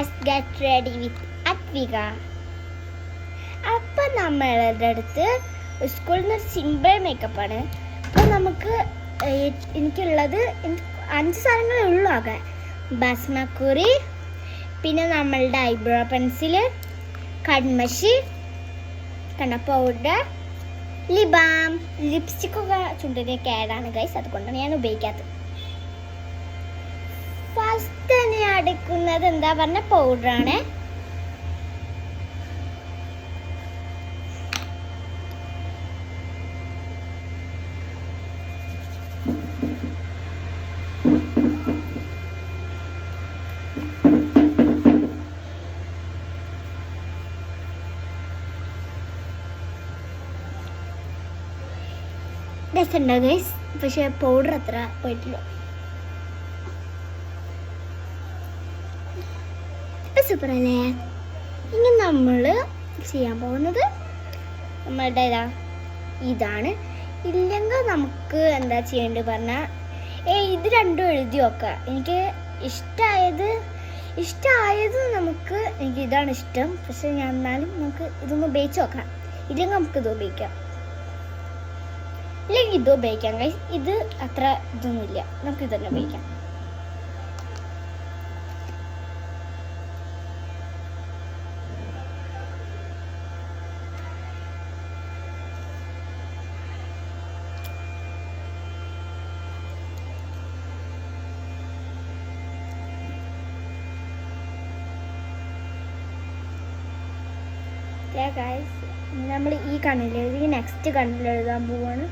Let's get ready with Athvika അപ്പം നമ്മളുടെ അടുത്ത് സ്കൂളിൽ നിന്ന് സിമ്പിൾ മേക്കപ്പ് ആണ്. അപ്പോൾ നമുക്ക് എനിക്കുള്ളത് അഞ്ച് സാധനങ്ങളേ ഉള്ളൂ ആകെ. ഭസ്മക്കുറി പിന്നെ നമ്മളുടെ ഐബ്രോ പെൻസിൽ കൺമഷി കണ്ണ പൗഡർ ലിബാം ലിപ്സ്റ്റിക്കൊക്കെ ചുണ്ടിന് കേടാണ് ഗൈസ് അതുകൊണ്ടാണ് ഞാൻ ഉപയോഗിക്കാത്തത്. തന്നെ അടയ്ക്കുന്നത് എന്താ പറഞ്ഞ പൗഡറാണ്. രസമുണ്ടോ ഗൈസ് പക്ഷെ പൗഡർ അത്ര പോയിട്ടില്ല. സൂപ്പർ അല്ലേ ഇനി നമ്മൾ ചെയ്യാൻ പോകുന്നത് നമ്മളുടെ ഇതാ ഇതാണ്. ഇല്ലെങ്കിൽ നമുക്ക് എന്താ ചെയ്യേണ്ടത് പറഞ്ഞാൽ ഏ ഇത് രണ്ടും എഴുതി നോക്കുക എനിക്ക് ഇഷ്ടമായത് ഇഷ്ടമായത് നമുക്ക് എനിക്ക് ഇതാണ് ഇഷ്ടം. പക്ഷെ ഞാൻ എന്നാലും നമുക്ക് ഇതൊന്ന് ഉപയോഗിച്ച് നോക്കാം. ഇല്ലെങ്കിൽ നമുക്ക് ഇത് ഉപയോഗിക്കാം. ഇല്ലെങ്കിൽ ഇത് ഉപയോഗിക്കാം. guys. ഇത് അത്ര ഇതൊന്നുമില്ല. നമുക്ക് ഇത് തന്നെ ഗൈസ് നമ്മൾ ഈ കണ്ണിലെഴുതി നെക്സ്റ്റ് കണ്ണിലെഴുതാൻ പോവാണ്.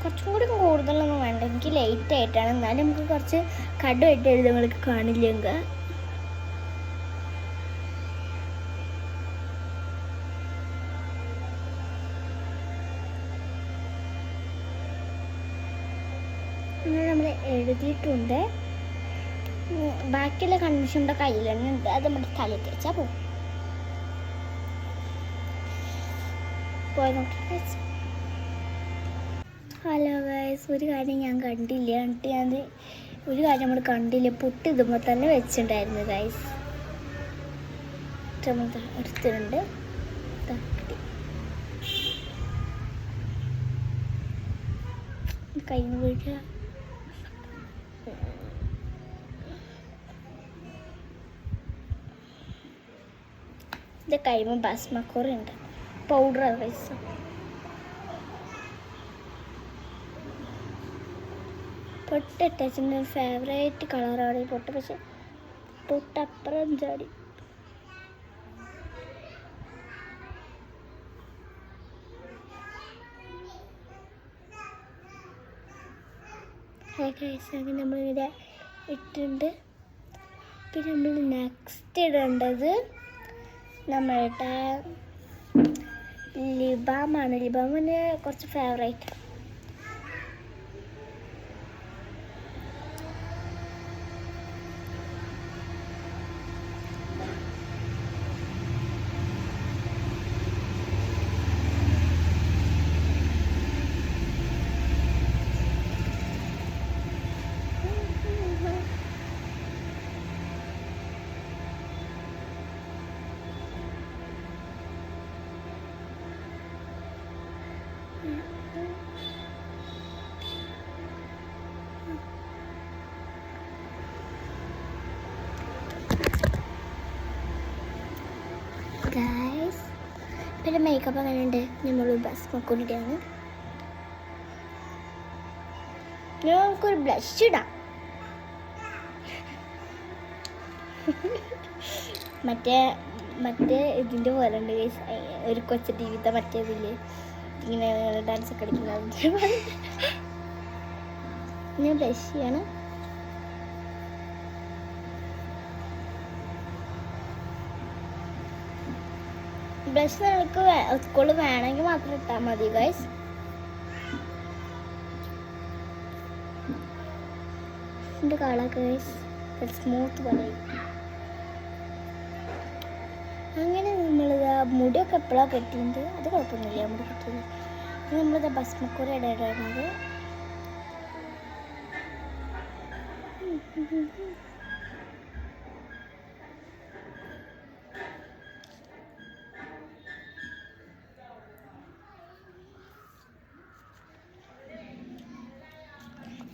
കുറച്ചും കൂടി കൂടുതലൊന്നും വേണ്ട. എനിക്ക് ലേറ്റ് ആയിട്ടാണ്. എന്നാലും നമുക്ക് കുറച്ച് കടുമായിട്ട് എഴുതാൻ നിങ്ങൾക്ക് കാണില്ലെങ്കിൽ നമ്മൾ എഴുതിയിട്ടുണ്ട്. ഉം, കണ്ടീഷൻ നമ്മുടെ കയ്യിൽ തന്നെ ഉണ്ട്. അത് നമ്മുടെ തലയിൽ തേച്ചാൽ പോകും ഹലോ ഗൈസ് ഒരു കാര്യം ഞാൻ കണ്ടില്ല. എന്നിട്ട് ഞാൻ ഒരു കാര്യം നമ്മൾ കണ്ടില്ല. പുട്ട് ഇതുമ്പോൾ തന്നെ വെച്ചിട്ടുണ്ടായിരുന്നു ഗൈസ് എടുത്തിട്ടുണ്ട്. തട്ടി കഴിഞ്ഞ വീഴുക ഇത് കൈമ ഭസ്മക്കുറി ഉണ്ട്. പൗഡർ റൈസ് പൊട്ട് അറ്റാച്ചിന്റെ ഫേവറേറ്റ് കളറാണ് ഈ പൊട്ട്. പക്ഷെ പൊട്ടപ്പുറം ചാടി. അങ്ങനെ നമ്മളിവിടെ ഇട്ടിട്ടുണ്ട്. പിന്നെ നമ്മൾ നെക്സ്റ്റ് ഇടേണ്ടത് നമ്മളുടെ ലിബാമാണ്. ലിബാമിന് കുറച്ച് ഫേവറേറ്റ് ഗൈസ് പിന്നെ മേക്കപ്പ് അങ്ങനെ നമ്മൾ ബസ് മക്കൂടിയാണ് നമുക്കൊരു ബ്ലഷ് ഇടാം. മറ്റേ മറ്റേ ഇതിന്റെ പോലെ ഉണ്ട് ഒരു കൊച്ചു ടി വിത്തെ മറ്റേ ഇതിൽ. ഇങ്ങനെ ഡാൻസ് ഒക്കെ അടിക്കുന്ന ബ്ലഷ് ചെയ്യണം. ബ്ലഷ് നിങ്ങൾക്ക് സ്കൂളിൽ വേണമെങ്കിൽ മാത്രം ഇട്ടാൽ മതി ഗൈസ് എന്റെ കളൊക്കെ ഗൈസ് സ്മൂത്ത് പോലെ അങ്ങനെ നമ്മളിതാ മുടിയൊക്കെ എപ്പോഴാണ് കെട്ടിയത്? അത് കുഴപ്പമൊന്നുമില്ല മുടി കെട്ടിയത്. ഇനി നമ്മളിതാ ഭസ്മക്കൂര ഇടയിടുന്നത്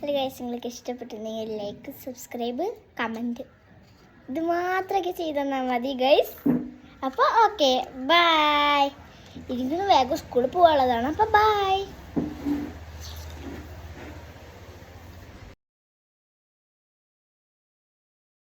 അതിൽ ഗൈസ് നിങ്ങൾക്ക് ഇഷ്ടപ്പെട്ടിട്ടുണ്ടെങ്കിൽ ലൈക്ക് സബ്സ്ക്രൈബ് കമന്റ് ഇത് മാത്രമൊക്കെ ചെയ്ത് തന്നാൽ മതി ഗൈസ് അപ്പോൾ ഓക്കെ ബായ് ഇരിക്കുന്ന വേഗം സ്കൂളിൽ പോകാനുള്ളതാണ് അപ്പോൾ ബായ്